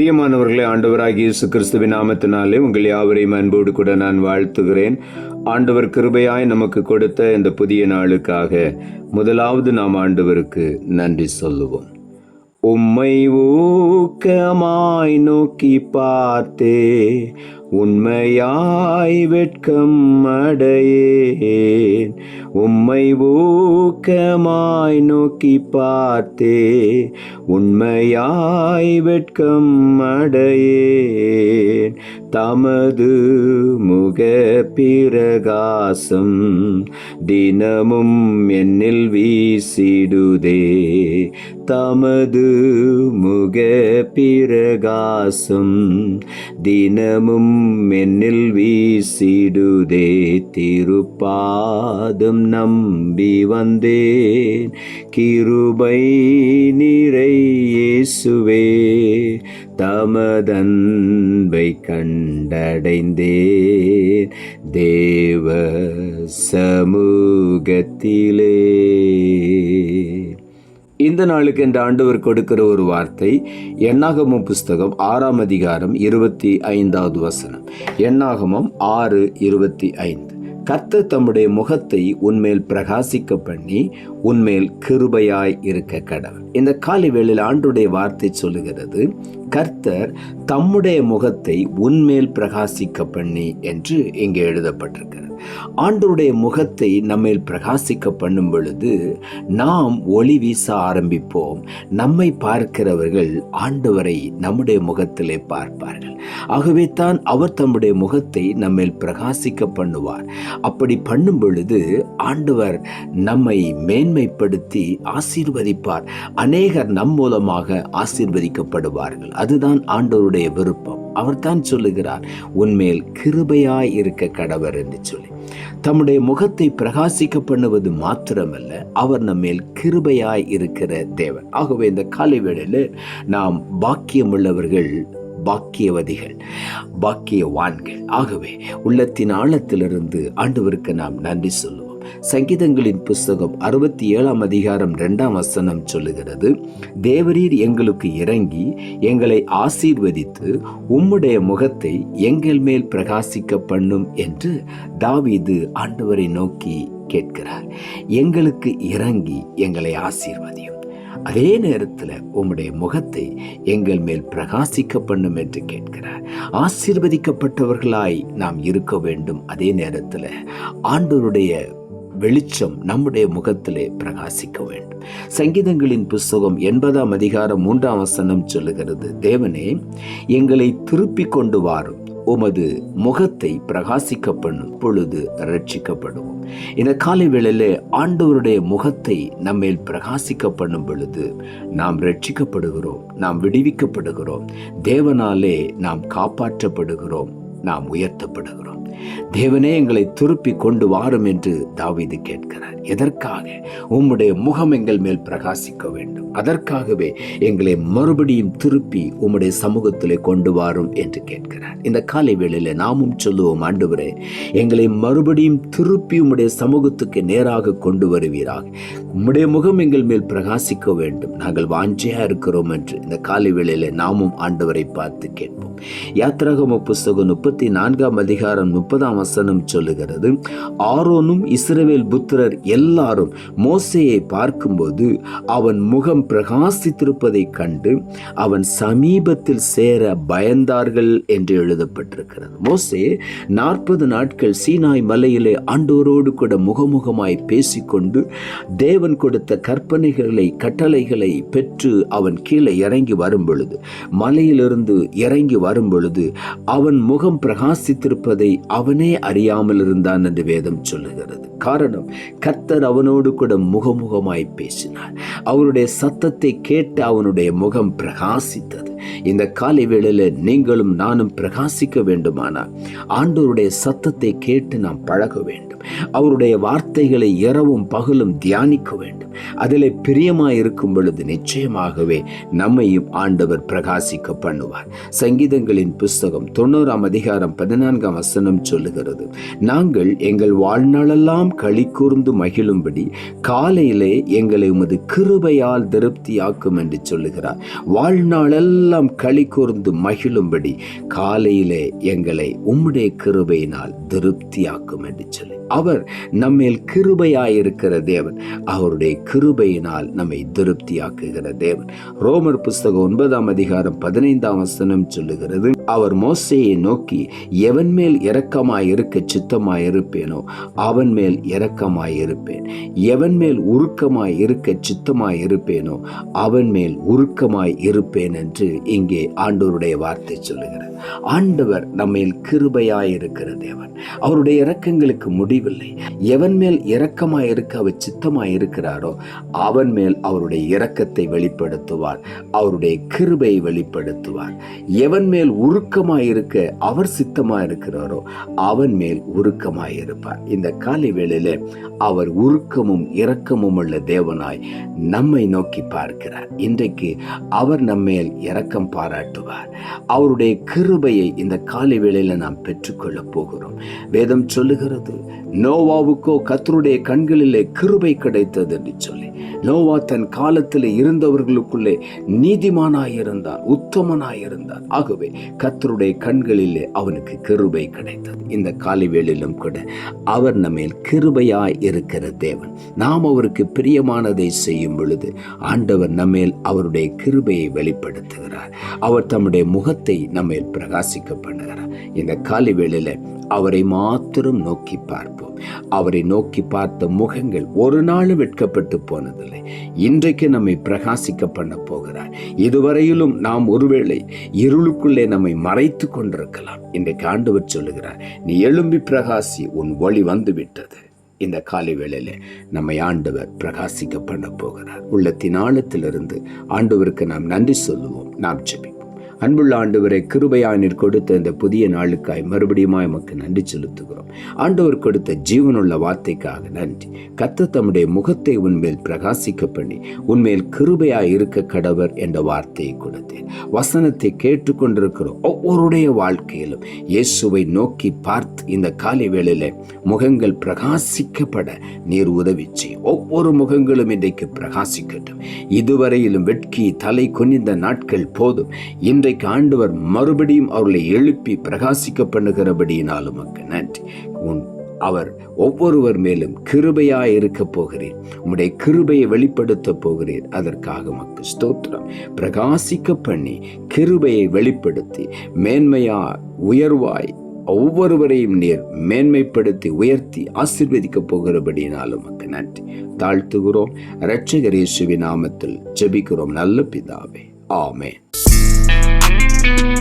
பிரியமானவர்களே ஆண்டவராகிய இயேசு கிறிஸ்துவின் நாமத்தினாலே உங்கள் யாவரையும் அன்போடு கூட நான் வாழ்த்துகிறேன். ஆண்டவர் கிருபையாய் நமக்கு கொடுத்த இந்த புதிய நாளுக்காக முதலாவது நாம் ஆண்டவருக்கு நன்றி சொல்லுவோம். உம்மை ஊக்கமாய் நோக்கி பார்த்தே உண்மையாய் வெட்கம் பார்த்தேன். உம்மை ஊக்கமாய் நோக்கி பார்த்தே உண்மையாய் வெட்கம் அடையேன். தமது முக பிரகாசம் தினமும் என்னில் வீசிடுதே. தமது முக பிரகாசம் தினமும் என்னில் வீசிடுதே. திருப்பா பாதம் நம்பி வந்தேன். கிருபை நிறையேசுவே தமதன்பை கண்டடைந்தேன். தேவ சமூகத்திலே. இந்த நாளுக்கு இந்த ஆண்டவர் கொடுக்கிற ஒரு வார்த்தை எண்ணாகமம் புஸ்தகம் ஆறாம் அதிகாரம் இருபத்தி ஐந்தாவது வசனம். எண்ணாகமம் ஆறு இருபத்தி ஐந்து. கர்த்தர் தம்முடைய முகத்தை உன்மேல் பிரகாசிக்க பண்ணி உன்மேல் கிருபையாய் இருக்க கடவுள். இந்த காலை வேளையில் ஆண்டுடைய வார்த்தை சொல்லுகிறது கர்த்தர் தம்முடைய முகத்தை உன்மேல் பிரகாசிக்க பண்ணி என்று இங்கே எழுதப்பட்டிருக்கிறது. ஆண்டவருடைய முகத்தை நம்மேல் பிரகாசிக்க பண்ணும் பொழுது நாம் ஒளி வீச ஆரம்பிப்போம். நம்மை பார்க்கிறவர்கள் ஆண்டவரை நம்முடைய முகத்திலே பார்ப்பார்கள். ஆகவே தான் அவர் தம்முடைய முகத்தை நம்மேல் பிரகாசிக்க பண்ணுவார். அப்படி பண்ணும் பொழுது ஆண்டவர் நம்மை மேன்மைப்படுத்தி ஆசீர்வதிப்பார். அநேகர் நம் மூலமாக ஆசீர்வதிக்கப்படுவார்கள். அதுதான் ஆண்டவருடைய விருப்பம். அவர்தான் சொல்லுகிறார் உன்மேல் கிருபையாய் இருக்க கடவர் என்று சொல்லி. தம்முடைய முகத்தை பிரகாசிக்க பண்ணுவது மாத்திரமல்ல அவர் நம்மேல் கிருபையாய் இருக்கிற தேவன். ஆகவே இந்த காலை வேளையில் நாம் பாக்கியமுள்ளவர்கள் பாக்கியவதிகள் பாக்கியவான்கள். ஆகவே உள்ளத்தின் ஆழத்திலிருந்து ஆண்டவருக்கு நாம் நன்றி சொல்லுவோம். சங்கீதங்களின் புஸ்தகம் அறுபத்தி ஏழாம் அதிகாரம் ரெண்டாம் வசனம் சொல்லுகிறது தேவரீர் எங்களுக்கு இறங்கி எங்களை ஆசீர்வதித்து உம்முடைய முகத்தை எங்கள் மேல் பிரகாசிக்க பண்ணும் என்று தாவீது ஆண்டவரை நோக்கி கேட்கிறார். எங்களுக்கு இறங்கி எங்களை ஆசீர்வதியும். அதே நேரத்தில் உம்முடைய முகத்தை எங்கள் மேல் பிரகாசிக்க பண்ணும் என்று கேட்கிறார். ஆசீர்வதிக்கப்பட்டவர்களாய் நாம் இருக்க வேண்டும் அதே நேரத்தில் ஆண்டோருடைய வெளிச்சம் நம்முடைய முகத்திலே பிரகாசிக்க வேண்டும். சங்கீதங்களின் புஸ்தகம் எண்பதாம் அதிகாரம் மூன்றாம் வசனம் சொல்லுகிறது தேவனே எங்களை திருப்பி கொண்டு வாரும். உமது முகத்தை பிரகாசிக்க பண்ணும் பொழுது ரட்சிக்கப்படுவோம் இந்த காலை வேளையில ஆண்டவருடைய முகத்தை நம்மேல் பிரகாசிக்க பண்ணும் பொழுது நாம் ரட்சிக்கப்படுகிறோம் நாம் விடுவிக்கப்படுகிறோம். தேவனாலே நாம் காப்பாற்றப்படுகிறோம். நாம் உயர்த்தப்படுகிறோம். தேவனே எங்களை திருப்பி கொண்டு வாரும் என்று தாவீது கேட்கிறார். எதற்காக? உம்முடைய முகம் எங்கள் மேல் பிரகாசிக்க வேண்டும். அதற்காகவே எங்களை மறுபடியும் திருப்பி உம்முடைய சமூகத்திலே கொண்டு வாரும் என்று கேட்கிறார். இந்த காலை வேளையில் நாமும் சொல்லுவோம் ஆண்டவரே எங்களை மறுபடியும் திருப்பி உம்முடைய சமூகத்துக்கு நேராக கொண்டு வருவீராக. உம்முடைய முகம் எங்கள் மேல் பிரகாசிக்க வேண்டும். நாங்கள் வாஞ்சையாக இருக்கிறோம் என்று இந்த காலை வேளையில் நாமும் ஆண்டவரை பார்த்து கேட்போம். யாத்திராகம புஸ்தகம் முப்பத்தி நான்காம் அதிகாரம் முப்பதாம் வசனம் சொல்லுகிறது ஆரோனும் இஸ்ரவேல் புத்திரர் எல்லாரும் மோசையை பார்க்கும்போது அவன் முகம் முகம் பிரகாசித்திருப்பதைக் கண்டு அவன் சமீபத்தில் சேர பயந்தார்கள் என்று எழுதப்பட்டிருக்கிறது. மோசே நாற்பது நாட்கள் சீனாய் மலையிலே ஆண்டோரோடு கூட முகமுகமாய் பேசிக்கொண்டு தேவன் கொடுத்த கற்பனைகளை கட்டளைகளை பெற்று அவன் கீழே இறங்கி வரும் பொழுது மலையிலிருந்து இறங்கி வரும் பொழுது அவன் முகம் பிரகாசித்திருப்பதை அவனே அறியாமல் இருந்தான் என்று வேதம் சொல்லுகிறது. காரணம் கத்தர் அவனோடு கூட முகமுகமாய் பேசினார். அவருடைய சத்தத்தை கேட்டு அவனுடைய முகம் பிரகாசித்தது. இந்த காலை வேளையில நீங்களும் நானும் பிரகாசிக்க வேண்டுமானால் ஆண்டவருடைய சத்தத்தை கேட்டு நாம் பழக வேண்டும். அவருடைய வார்த்தைகளை இரவும் பகலும் தியானிக்க வேண்டும். அதில் பிரியமாய் இருக்கும் பொழுது நிச்சயமாகவே நம்மையும் ஆண்டவர் பிரகாசிக்க பண்ணுவார். சங்கீதங்களின் புஸ்தகம் தொண்ணூறாம் அதிகாரம் பதினான்காம் வசனம் சொல்லுகிறது. நாங்கள் எங்கள் வாழ்நாளெல்லாம் களி கூர்ந்து மகிழும்படி காலையிலே எங்களை உமது கிருபையால் திருப்தியாக்கும் என்று சொல்லுகிறார். வாழ்நாளெல்லாம் எல்லாம் களி கூர்ந்து மகிழும்படி காலையிலே எங்களை உம்முடைய கிருபையினால் திருப்தியாக்கும் என்று சொல்லி. அவர் நம்மேல் கிருபையாயிருக்கிற தேவன். அவருடைய கிருபையினால் நம்மை திருப்தியாக்குகிற தேவன். ரோமர் புஸ்தகம் ஒன்பதாம் அதிகாரம் பதினைந்தாம் வசனம் சொல்லுகிறது அவர் மோசையை நோக்கி எவன் மேல் இரக்கமாயிருக்க சித்தமாயிருப்பேனோ அவன் மேல் இரக்கமாயிருப்பேன். எவன் மேல் உருக்கமாய் இருக்க சித்தமாய் இருப்பேனோ அவன் மேல் உருக்கமாய் இருப்பேன் என்று இங்கே ஆண்டவருடைய வார்த்தை சொல்லுகிறார் ஆண்டவர் நம்மேல் கிருபையாய் இருக்கிற தேவன். அவருடைய இரக்கங்களுக்கு முடிவில்லை எவன் மேல் இரக்கமாய் இருக்க அவர் சித்தமாய் இருக்கிறாரோ அவன் மேல் அவருடைய இரக்கத்தை வெளிப்படுத்துவார் அவருடைய கிருபையை வெளிப்படுத்துவார். எவன் மேல் உருக்கமாய் இருக்க அவர் சித்தமாய் இருக்கிறாரோ அவன் மேல் உருக்கமாய் இருப்பார் இந்த காலை வேளையில அவர் உருக்கமும் இரக்கமும் உள்ள தேவனாய் நம்மை நோக்கி பார்க்கிறார். இன்றைக்கு அவர் நம்மேல் இரக்கம் பாராட்டுவார். அவருடைய கிருபையை இந்த காலை வேளையில நாம் பெற்றுக்கொள்ளப் போகிறோம். வேதம் சொல்லுகிறது நோவாவுக்கோ கத்தருடைய கண்களிலே கிருபை கிடைத்தது என்று சொல்லி. நோவா தன் காலத்தில் இருந்தவர்களுக்குள்ளே நீதிமானாயிருந்தான் உத்தமனாயிருந்தான் ஆகவே கத்தருடைய கண்களிலே அவனுக்கு கிருபை கிடைத்தது. இந்த காலை கூட அவர் நம்மேல் கிருபையாய் இருக்கிற தேவன். நாம் அவருக்கு பிரியமானதை செய்யும் பொழுது ஆண்டவர் நம்மேல் அவருடைய கிருபையை வெளிப்படுத்துகிறார். அவர் தம்முடைய முகத்தை நம்மேல் பிரகாசிக்க பண்ணுகிறார். இந்த காலை அவரை மாத்திரம் நோக்கி பார்ப்போம். அவரை நோக்கி பார்த்த முகங்கள் ஒரு நாளும் வெட்கப்பட்டு போனதில்லை. இன்றைக்கு நம்மை பிரகாசிக்க பண்ண போகிறார். இதுவரையிலும் நாம் ஒருவேளை இருளுக்குள்ளே நம்மை மறைத்து கொண்டிருக்கலாம். இன்றைக்கு ஆண்டவர் சொல்லுகிறார் நீ எழும்பி பிரகாசி உன் ஒளி வந்து விட்டது இந்த காலை வேளையில் நம்மை ஆண்டவர் பிரகாசிக்க பண்ண போகிறார். உள்ளத்தின் ஆழத்திலிருந்து ஆண்டவருக்கு நாம் நன்றி சொல்லுவோம். நாம் ஜெபிப்போம். அன்புள்ள ஆண்டவரை கிருபையானிற் நீர் கொடுத்த இந்த புதிய நாளுக்காய் மறுபடியுமாய் நமக்கு நன்றி செலுத்துகிறோம். ஆண்டவர் கொடுத்த ஜீவனுள்ள வார்த்தைக்காக நன்றி. கத்த தம்முடைய முகத்தை உன்மேல் பிரகாசிக்க பண்ணி உன்மேல் கிருபையாய் இருக்க கடவர் என்ற வார்த்தையை கொடுத்தேன் வசனத்தை கேட்டுக்கொண்டிருக்கிற ஒவ்வொருடைய வாழ்க்கையிலும் இயேசுவை நோக்கி பார்த்து இந்த காலை வேளையில முகங்கள் பிரகாசிக்கப்பட நீர் உதவி செய்யும் ஒவ்வொரு முகங்களும் இன்றைக்கு பிரகாசிக்கட்டும். இதுவரையிலும் வெட்கி தலை குனிந்த நாட்கள் போதும். இன்றைக்கு ஆண்டவர் மறுபடியும் அவர்களை எழுப்பி பிரகாசிக்க பண்ணுகிறபடியினாலும் உமக்கு நன்றி. உன் அவர் ஒவ்வொருவர் மேலும் கிருபையாய் இருக்க போகிறீர். உம்முடைய கிருபையை வெளிப்படுத்த போகிறீர். அதற்காக உமக்கு ஸ்தோத்திரம். பிரகாசிக்க பண்ணி கிருபையை வெளிப்படுத்தி மேன்மையா உயர்வாய் ஒவ்வொருவரையும் நீர் மேன்மைப்படுத்தி உயர்த்தி ஆசிர்வதிக்கப் போகிறபடியினாலும் உமக்கு நன்றி. தாழ்த்துகிறோம். இரட்சகரேசுவி நாமத்தில் ஜெபிக்கிறோம். நல்ல பிதாவே. ஆமேன். Thank you.